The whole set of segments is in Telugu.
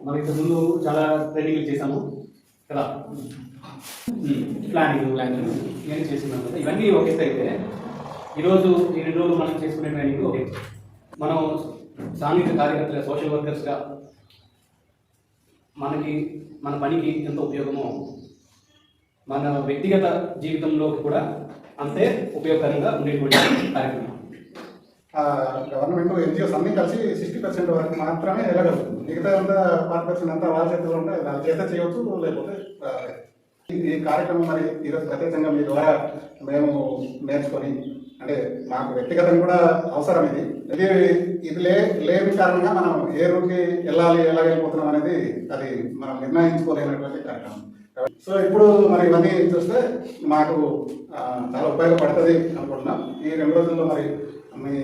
మనం ఇంతకు ముందు చాలా ట్రైనింగ్లు చేసాము కదా? ప్లానింగ్ ప్లానింగ్ ఇవన్నీ చేస్తున్నాం కదా. ఇవన్నీ ఒక అయితే ఈరోజు ఈ రెండు రోజులు మనం చేసుకునే ట్రైనింగ్ ఓకే మనం సాంఘిక కార్యకర్తలుగా సోషల్ వర్కర్స్గా మనకి మన పనికి ఎంత ఉపయోగమో మన వ్యక్తిగత జీవితంలో కూడా అంతే ఉపయోగకరంగా ఉండేటువంటి కార్యక్రమం. గవర్నమెంట్ ఎన్జిఓస్ అన్ని కలిసి సిక్స్టీ పర్సెంట్ వరకు మాత్రమే వెళ్ళగలుగుతుంది. మిగతా అంతా ఫార్టీ పర్సెంట్ అంతా వాళ్ళ చేతిలో ఉంటే వాళ్ళ చేత చేయవచ్చు లేకపోతే ఈ- కార్యక్రమం మరి ఈరోజు ప్రత్యేకంగా మీ ద్వారా మేము నేర్చుకొని అంటే మాకు వ్యక్తిగతంగా కూడా అవసరం ఇది. ఇది ఇది లే లేని కారణంగా మనం ఏ రూట్కి వెళ్ళాలి ఎలా వెళ్ళిపోతున్నాం అనేది అది మనం నిర్ణయించుకోలేనటువంటి కార్యక్రమం. సో ఇప్పుడు మరి ఇవన్నీ చూస్తే మాకు చాలా ఉపయోగపడుతుంది అనుకుంటున్నాం. ఈ రెండు రోజుల్లో మరి మీ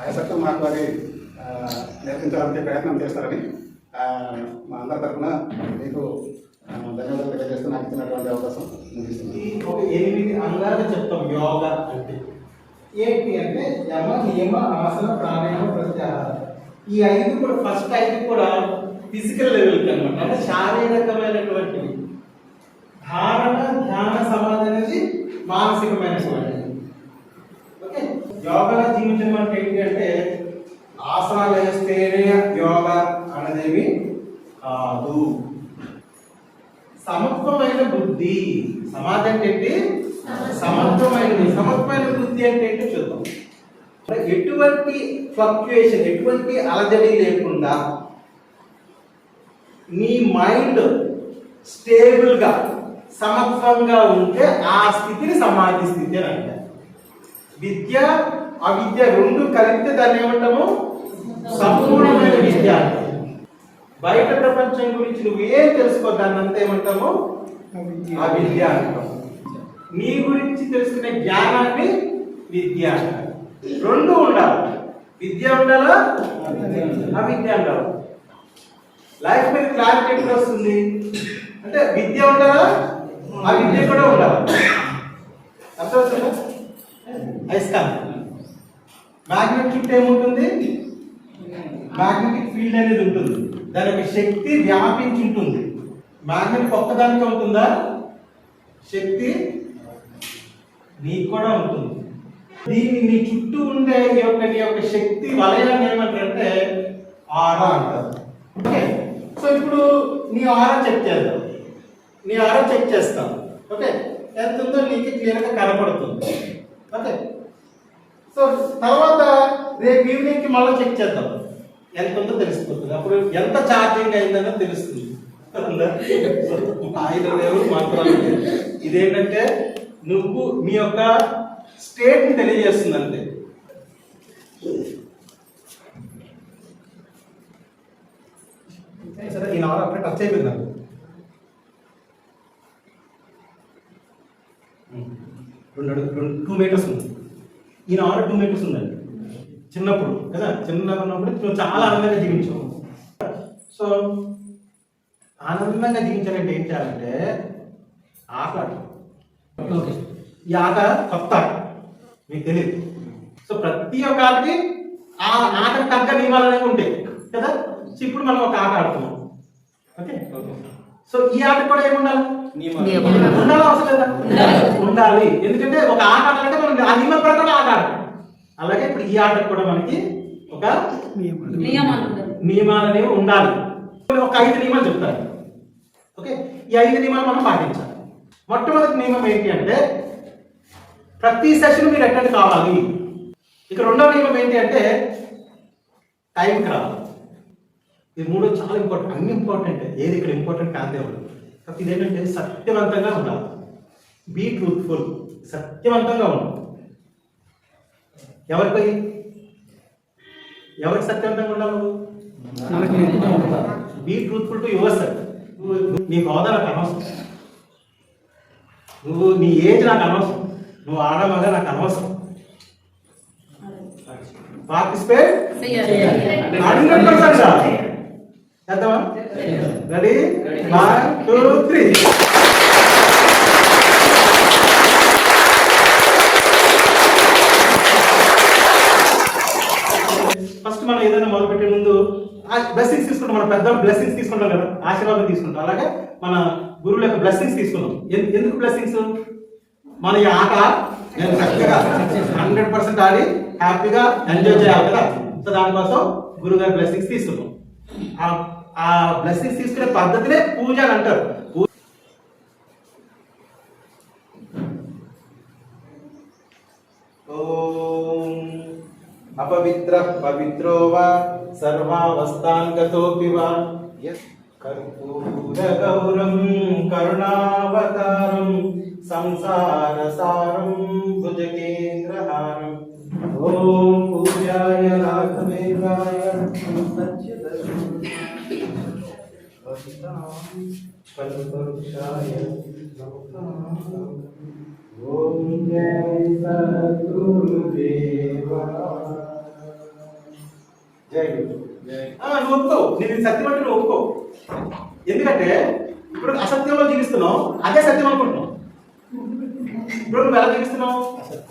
ఆయసక్తులు మాకు నేర్పించడానికి ప్రయత్నం చేస్తారని మా అందరి తరఫున మీకు ధన్యవాదాలు తెలియజేస్తూ నాకు ఇచ్చినటువంటి అవకాశం ఒక ఎనిమిది అంగాలు చెప్తాం యోగా అంటే. ఏంటి అంటే యమ నియమ ఆసన ప్రాణాయామ ప్రత్యాహారం. ఈ ఐదు కూడా ఫస్ట్ ఐదు కూడా ఫిజికల్ లెవెల్కి అనమాట అంటే శారీరకమైనటువంటివి. ధారణ ధ్యాన సమాధి అనేది మానసికమైనటువంటిది. ఓకే యోగా జీవించడం అంటే ఏంటంటే ఆసనాలు వేస్తేనే యోగా అనేది కాదు. సమత్వమైన బుద్ధి. సమాధి అంటే ఏంటి? సమత్వమైనది. సమత్వమైన బుద్ధి అంటే ఏంటో చూద్దాం. ఎటువంటి ఫ్లక్చుయేషన్ ఎటువంటి అలజడి లేకుండా నీ మైండ్ స్టేబుల్గా సమత్వంగా ఉంటే ఆ స్థితిని సమాధి స్థితి అని అంటారు. విద్య ఆ విద్య రెండు కలిపితే దాన్ని ఏమంటాము? సంపూర్ణమైన విద్య. బయట ప్రపంచం గురించి నువ్వు ఏం తెలుసుకో దాన్ని అంతా ఏమంటాము? విద్య అంటాము నీ గురించి తెలుసుకునే జ్ఞానాన్ని విద్య రెండు ఉండాలి. విద్య ఉండాలా? అవిద్య ఉండాలి లైఫ్ మీద క్లారిటీ ఎప్పుడు వస్తుంది? అంటే విద్య ఉండాలా? ఆ విద్య కూడా ఉండాలి. అర్థమవుతుందా? అయస్కాంతం మ్యాగ్నెట్ చుట్టూ ఏముంటుంది? మ్యాగ్నెటిక్ ఫీల్డ్ అనేది ఉంటుంది. దాని యొక్క శక్తి వ్యాపించి ఉంటుంది మ్యాగ్నెట్ ఒక్కదానికే ఉంటుందా? శక్తి నీకు కూడా ఉంటుంది. దీన్ని నీ చుట్టూ ఉండే ఈ యొక్క నీ యొక్క శక్తి వలయాన్ని ఏమంటారంటే ఆరా అంటారు. ఓకే? సో ఇప్పుడు నీ ఆరా చెక్ చేద్దాం. నీ ఆరా చెక్ చేస్తాం. ఓకే? ఎంత ఉందో నీకు క్లియర్గా కనపడుతుంది. ఓకే? సో తర్వాత రేపు ఈవినింగ్కి మళ్ళీ చెక్ చేద్దాం. ఎంత ఉందో తెలిసిపోతుంది. అప్పుడు ఎంత ఛార్జింగ్ అయిందనో తెలుస్తుంది. ఆయన ఐదు లేవు మాత్రాలు ఇదేంటంటే నువ్వు మీ యొక్క స్టేట్ని తెలియజేస్తుంది అంతే సరే ఈ నాలుగు అప్పుడే టచ్ అయిపోయింది? నాకు రెండు అడుగు రెండు టూ మీటర్స్ ఉంది. ఈయన ఆర్డర్ టూ మీటర్స్ ఉందండి చిన్నప్పుడు కదా? చిన్నగా ఉన్నప్పుడు నువ్వు చాలా ఆనందంగా జీవించావు సో ఆనందంగా జీవించాలంటే ఏం చేయాలంటే ఆట. ఓకే. ఈ ఆట కొత్త ఆట. మీకు తెలియదు సో ప్రతి ఒక్క ఆటకి ఆ ఆటకు తగ్గ నియమాలు అనేవి ఉంటాయి కదా? ఇప్పుడు మనం ఒక ఆట ఆడుతున్నాం. ఓకే? సో ఈ ఆట కూడా ఏముండాలి? ఉండాలా అవసరం ఉండాలి. ఎందుకంటే ఒక ఆట ఆడాలంటే మనం ఆ నియమం ప్రకారం ఆట ఆడాలి. అలాగే ఇప్పుడు ఈ ఆట కూడా మనకి ఒక నియమాలు. అనేవి ఉండాలి. ఒక ఐదు నియమాలు చెప్తాను. ఓకే? ఈ ఐదు నియమాలు మనం పాటించాలి. మొట్టమొదటి నియమం ఏంటి అంటే ప్రతి సెషన్ మీరు అటెండ్ కావాలి. ఇక రెండవ నియమం ఏంటి అంటే టైంకి రావాలి. ఇది మూడు చాలా ఇంపార్టెంట్ అన్ని ఇంపార్టెంట్ ఏది ఇక్కడ ఇంపార్టెంట్ కాదే ఉండదు కాబట్టి ఇదేంటంటే సత్యవంతంగా ఉండాలి. బీ ట్రూత్ఫుల్ సత్యవంతంగా ఉండాలి ఎవరిపై? ఎవరికి సత్యవంతంగా ఉండాలి బీ ట్రూత్ఫుల్ టు యువర్ సెల్ఫ్ నీ హోదా నాకు అనవసరం. నువ్వు నీ ఏజ్ నాకు అనవసరం. నువ్వు ఆడమగా నాకు అనవసరం. పార్టిసిపేట్. హండ్రెడ్ పర్సెంట్ చేద్దామా? Ready one two three first మనం ఏదైనా మొదలుపెట్టే ముందు ఆ బ్లెస్సింగ్స్ తీసుకుంటాం మన పెద్ద బ్లెస్సింగ్స్ తీసుకుంటాం కదా ఆశీర్వాదం తీసుకుంటాం. అలాగే మన గురువుల యొక్క బ్లెస్సింగ్స్ తీసుకున్నాం ఎందుకు బ్లెస్సింగ్స్ మన ఈ ఆట నేను చక్కగా హండ్రెడ్ పర్సెంట్ ఆడి హ్యాపీగా ఎంజాయ్ చేయాలి కదా. సో దానికోసం గురువు గారి బ్లెస్సింగ్స్ తీసుకున్నాం ఆ- బ్లెస్సింగ్స్ తీసుకునే పద్ధతినే పూజ అని అంటారు. అపవిత్ర పవిత్రో వా సర్వావస్థాంగతోపి వా. కర్పూరగౌరం కరుణావతారం సంసారసారం భుజకేంద్రహారం. ఓం పూజాయ రాఘవేంద్రాయ కల్పవృక్షాయ ఓం జయ సద్గురుదేవా జై గురు ఆ, నువ్వు ఒప్పుకో నేను సత్యం అంటే నువ్వు ఒప్పుకో ఎందుకంటే ఇప్పుడు అసత్యంలో జీవిస్తున్నావు? అదే సత్యం అనుకుంటున్నావు ఇప్పుడు నువ్వు ఎలా జీవిస్తున్నావు?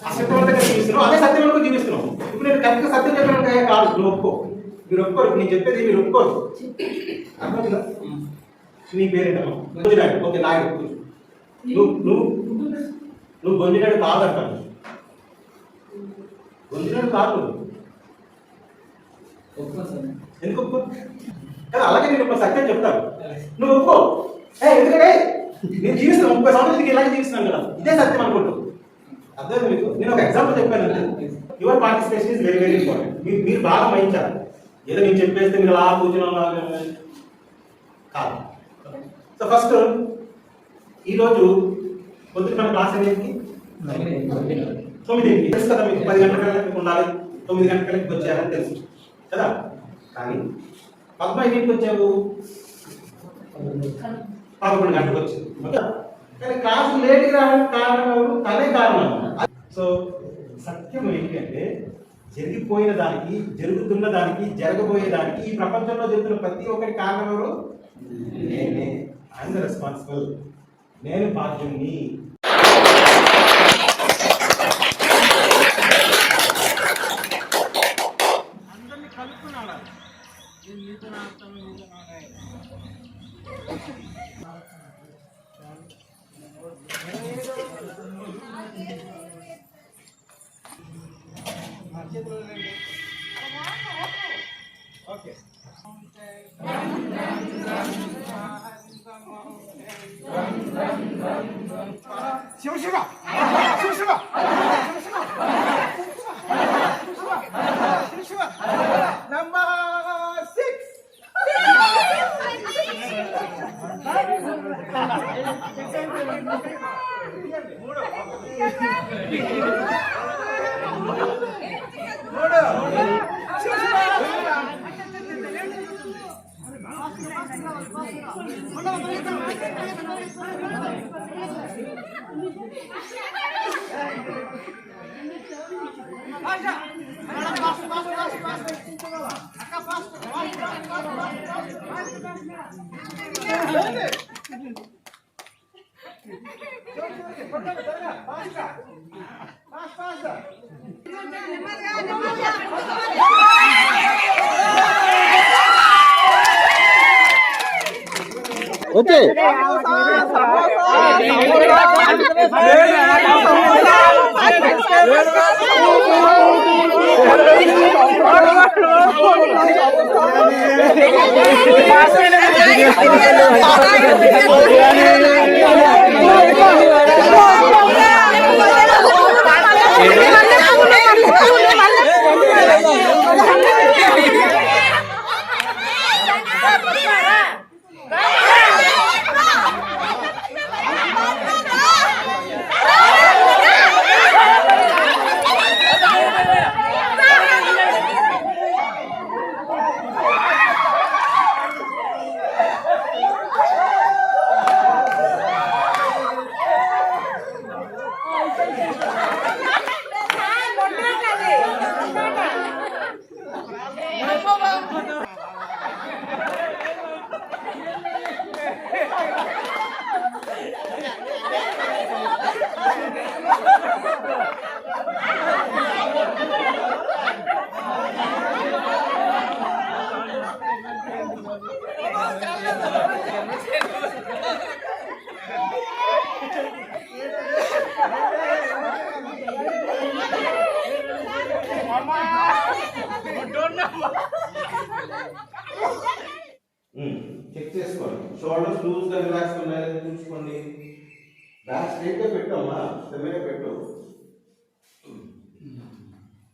అసత్యవంతంగా జీవిస్తున్నావు అదే సత్యం అనుకో జీవిస్తున్నావు? ఇప్పుడు నేను కరెక్ట్గా సత్యం చెప్పినట్టే కాదు నువ్వు ఒప్పుకో మీరు ఒప్పుకోరు నేను చెప్పేది మీరు ఒప్పుకోరు అర్థమవుతుందా నీ పేరేంటమ్మా? ఓకే నాయుడు నువ్వు నువ్వు నువ్వు బొంజినాడు కాదంటాను. బొంజినాడు కాదు. ఎందుకు ఒప్పుకో? అలాగే నేను ఒక సత్యం చెప్తాను. నువ్వు ఒప్పుకో. ఏ ఎందుకంటే నేను జీవిస్తున్నాను ముప్పై సంవత్సరాలకి ఇలాగే జీవిస్తున్నాను కదా. ఇదే సత్యం అనుకుంటూ. అర్థం మీకు? నేను ఒక ఎగ్జాంపుల్ చెప్పాను your participation is very very important మీరు మీరు బాగా వహించాలి ఏదో నేను చెప్పేస్తే మీరు అలా కూర్చుని ఉన్నారు. కాదు. సో ఫస్ట్ ఈరోజు పొద్దున మన క్లాస్ అనేది తొమ్మిది తెలుసు కదా మీకు పది గంటల కల్లా ఉండాలి. తొమ్మిది గంటల కల్లా వచ్చారని తెలుసు. కదా? కానీ పద్మ ఎన్నింటికి వచ్చావు? పదకొండు గంటలకు వచ్చింది కానీ క్లాస్ లేట్ రావడానికి కారణం ఎవరు? తనే కారణం. సో సత్యం ఏంటంటే జరిగిపోయిన దానికి జరుగుతున్న దానికి జరగబోయే దానికి ఈ ప్రపంచంలో జరుగుతున్న ప్రతి ఒక్కరి కారణం ఎవరు? నేనే. ఐఎమ్ రెస్పాన్సిబుల్ నేను బాధ్యుని okay. Passa, passa. Oye.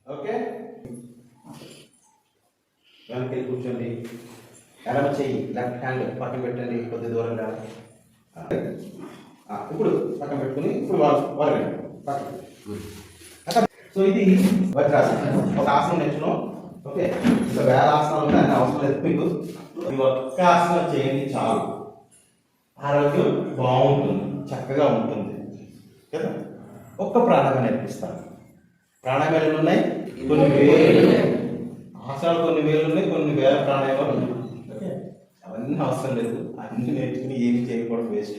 Okay? వెనక్కి కూర్చోండి. ఎడమ చెయ్యి లెఫ్ట్ హ్యాండ్ పక్కన పెట్టండి కొద్ది దూరంగా ఇప్పుడు పక్కన పెట్టుకుని ఇప్పుడు వరగండి పక్కన సో ఇది వజ్రాసనం ఒక ఆసనం నేర్చుకున్నాం ఓకే? ఇంకా వేరే ఆసనాలు ఉన్నాయి అవసరం లేదు. మీకు ఈ ఒక్క ఆసనం చేయండి చాలు. ఆరోగ్యం బాగుంటుంది చక్కగా ఉంటుంది. కదా? ఒక్క ప్రాణాయామం నేర్పిస్తాను. ప్రాణాయామాలు ఎన్ని ఉన్నాయి కొన్ని వేలు. ఆసనాలు కొన్ని వేలు ఉన్నాయి కొన్ని వేల ప్రాణాయామాలు ఉన్నాయి. అవన్నీ అవసరం లేదు. అన్ని నేర్చుకుని ఏమి చేయకూడదు వేస్ట్.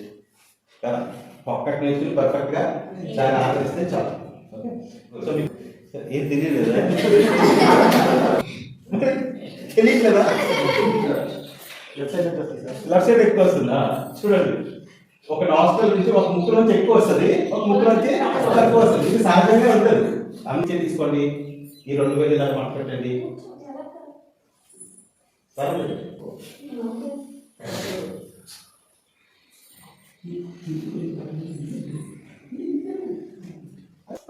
కదా? ఒక్కటి నేర్చుకుని పర్ఫెక్ట్గా దాన్ని ఆచరిస్తే చాలు. సో మీకు ఏం తెలియలేదా? తెలియట్లేదా? లెఫ్ట్ సైడ్ ఎక్కువ వస్తుందా? చూడండి. ఒక హాస్పిటల్ నుంచి ఒక ముక్కు నుంచి ఎక్కువ వస్తుంది. ఒక ముక్కు నుంచి తక్కువ వస్తుంది. ఇది సహజంగా ఉంటుంది. అందుకే తీసుకోండి. ఈ రెండు వేలు ఇలా మాట్లాడండి పెట్టండి సరే.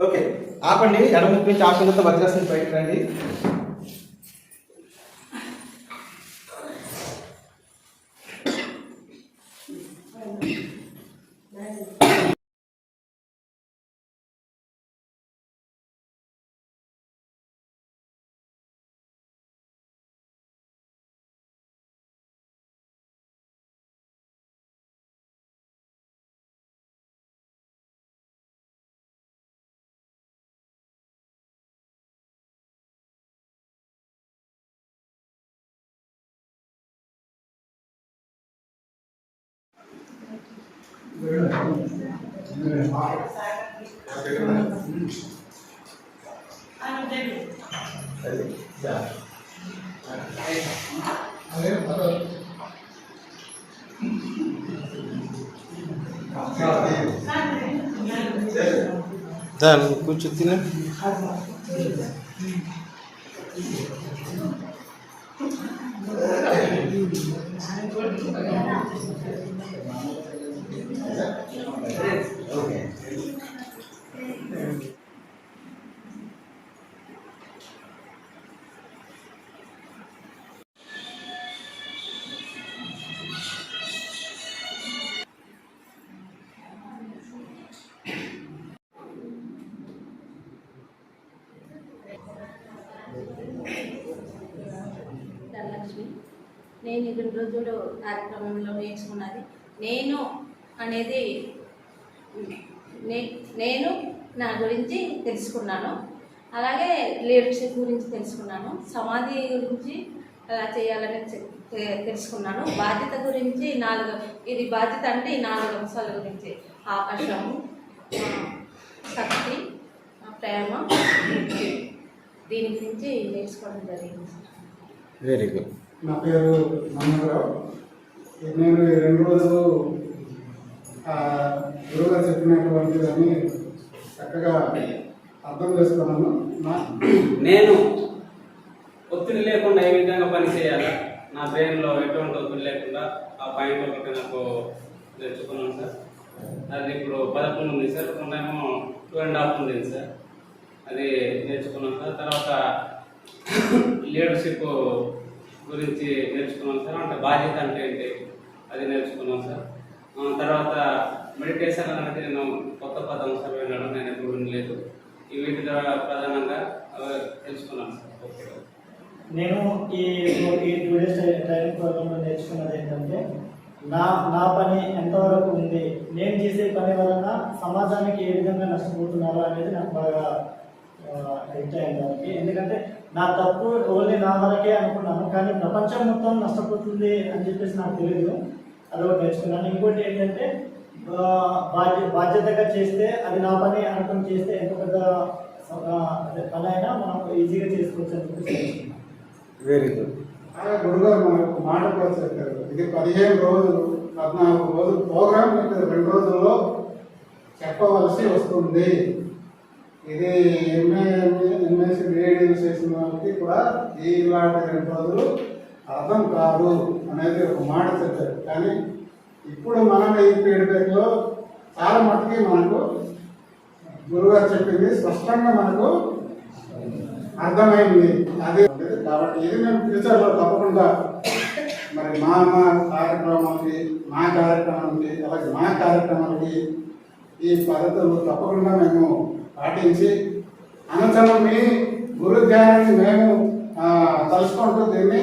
ఓకే. ఆపండి. ఎడమ ముక్కు నుంచి ఆపకుండా వజ్రాసనం బయట రండి. దాని కొంచెం తిన ధనలక్ష్మి నేను ఈ రెండు రోజులు కార్యక్రమంలో నేర్చుకున్నది నేను అనేది నేను నా గురించి తెలుసుకున్నాను. అలాగే లీడర్షిప్ గురించి తెలుసుకున్నాను. సమాధి గురించి ఎలా చేయాలని తెలుసుకున్నాను. బాధ్యత గురించి నాలుగు ఇది బాధ్యత అంటే ఈ నాలుగు అంశాల గురించి. ఆకాశము శక్తి ప్రేమ. దీని గురించి నేర్చుకోవడం జరిగింది. వెరీ గుడ్ నా పేరు నేను ఈ రెండు రోజులు గురువుగారు చెప్పినటువంటి దాన్ని చక్కగా అర్థం చేసుకున్నాను. నేను ఒత్తిడి లేకుండా ఏ విధంగా పనిచేయాలా నా బ్రెయిన్లో ఎటువంటి ఒత్తిడి లేకుండా ఆ పాయింట్ ఒకటి నాకు నేర్చుకున్నాను సార్. అది ఇప్పుడు పదకొండు ఉంది సార్. కొన్నేమో టూ అండ్ హాఫ్ ఉంది సార్. అది నేర్చుకున్నాను సార్. తర్వాత లీడర్షిప్ గురించి నేర్చుకున్నాను సార్. అంటే బాధ్యత అంటే ఏంటి? అది నేర్చుకున్నాం సార్. తర్వాత మెడిటేషన్ అనేది నేను కొత్త పదం సార్ వినడం నేను ఎప్పుడు వినలేదు. ఈ వీటి ద్వారా ప్రధానంగా తెలుసుకున్నాను సార్. ఓకే. నేను ఈ ఈ టూ డేస్ ట్రైనింగ్ ప్రోగ్రాంలో నేర్చుకున్నది ఏంటంటే నా నా పని ఎంతవరకు ఉంది నేను చేసే పని వలన సమాజానికి ఏ విధంగా నష్టపోతున్నారో అనేది నాకు బాగా హెల్ప్ అయింది దానికి. ఎందుకంటే నా తప్పు ఓన్లీ నా వరకే అనుకున్నాను కానీ ప్రపంచం మొత్తం నష్టపోతుంది అని చెప్పేసి నాకు తెలియదు అదొకటి నేర్చుకున్నాను ఇంకోటి ఏంటంటే బాధ్య బాధ్యతగా చేస్తే అది నా పని అనుకుని చేస్తే ఎంత పెద్ద పని అయినా మనం ఈజీగా చేసుకోవచ్చు అని చెప్పేసి వెరీ గుడ్ అలాగే గురుగారు మనకు మాట కూడా చెప్పారు ఇది పదిహేను రోజులు పద్నాలుగు రోజులు ప్రోగ్రామ్ రెండు రోజుల్లో చెప్పవలసి వస్తుంది ఇది ఎంఏ ఎంఎస్సి బీఈడి చేసిన వాళ్ళకి కూడా ఈ ఇలాంటి రెండు రోజులు అర్థం కాదు అనేది ఒక మాట చెప్పారు. కానీ ఇప్పుడు మనం ఈ ఫీడ్బ్యాక్లో చాలా మటుకి మనకు గురుగారు చెప్పింది స్పష్టంగా మనకు అర్థమైంది. అది కాబట్టి ఇది మేము ఫ్యూచర్లో తప్పకుండా మరి మా మా కార్యక్రమాలకి మా కార్యక్రమాలకి అలాగే మా కార్యక్రమాలకి ఈ పద్ధతులు తప్పకుండా మేము పాటించి అనంతరం మీ గురు ధ్యానాన్ని మేము తలుచుకుంటూ దీన్ని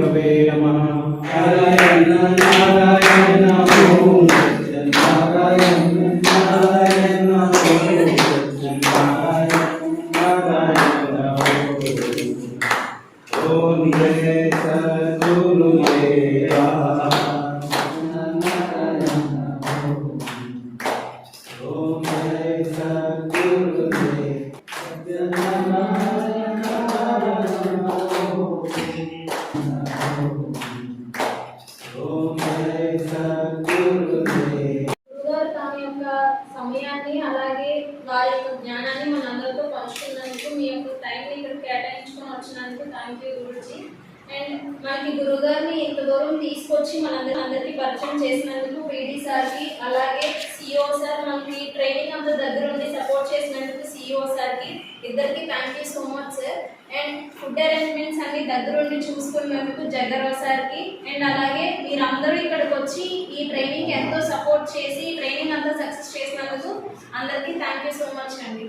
గురవే నమ నారాయణ నారాయణ ఓం థ్యాంక్ యూ గురుజీ అండ్ మనకి గురుగారిని ఇంత దూరం తీసుకొచ్చి మనందరి అందరికీ పరిచయం చేసినందుకు పీడీ సార్కి అలాగే సిఇఓ సార్ మనకి ట్రైనింగ్ అంత దగ్గర ఉండి సపోర్ట్ చేసినందుకు సిఇఓ సార్కి ఇద్దరికి thank you so much sir and food arrangements అన్ని దగ్గరుండి చూసుకున్నందుకు జగరావు సార్కి అండ్ అలాగే మీరందరూ ఇక్కడికి వచ్చి ఈ ట్రైనింగ్ ఎంతో సపోర్ట్ చేసి ట్రైనింగ్ అంతా సక్సెస్ చేసినందుకు అందరికీ థ్యాంక్ యూ సో మచ్ అండి.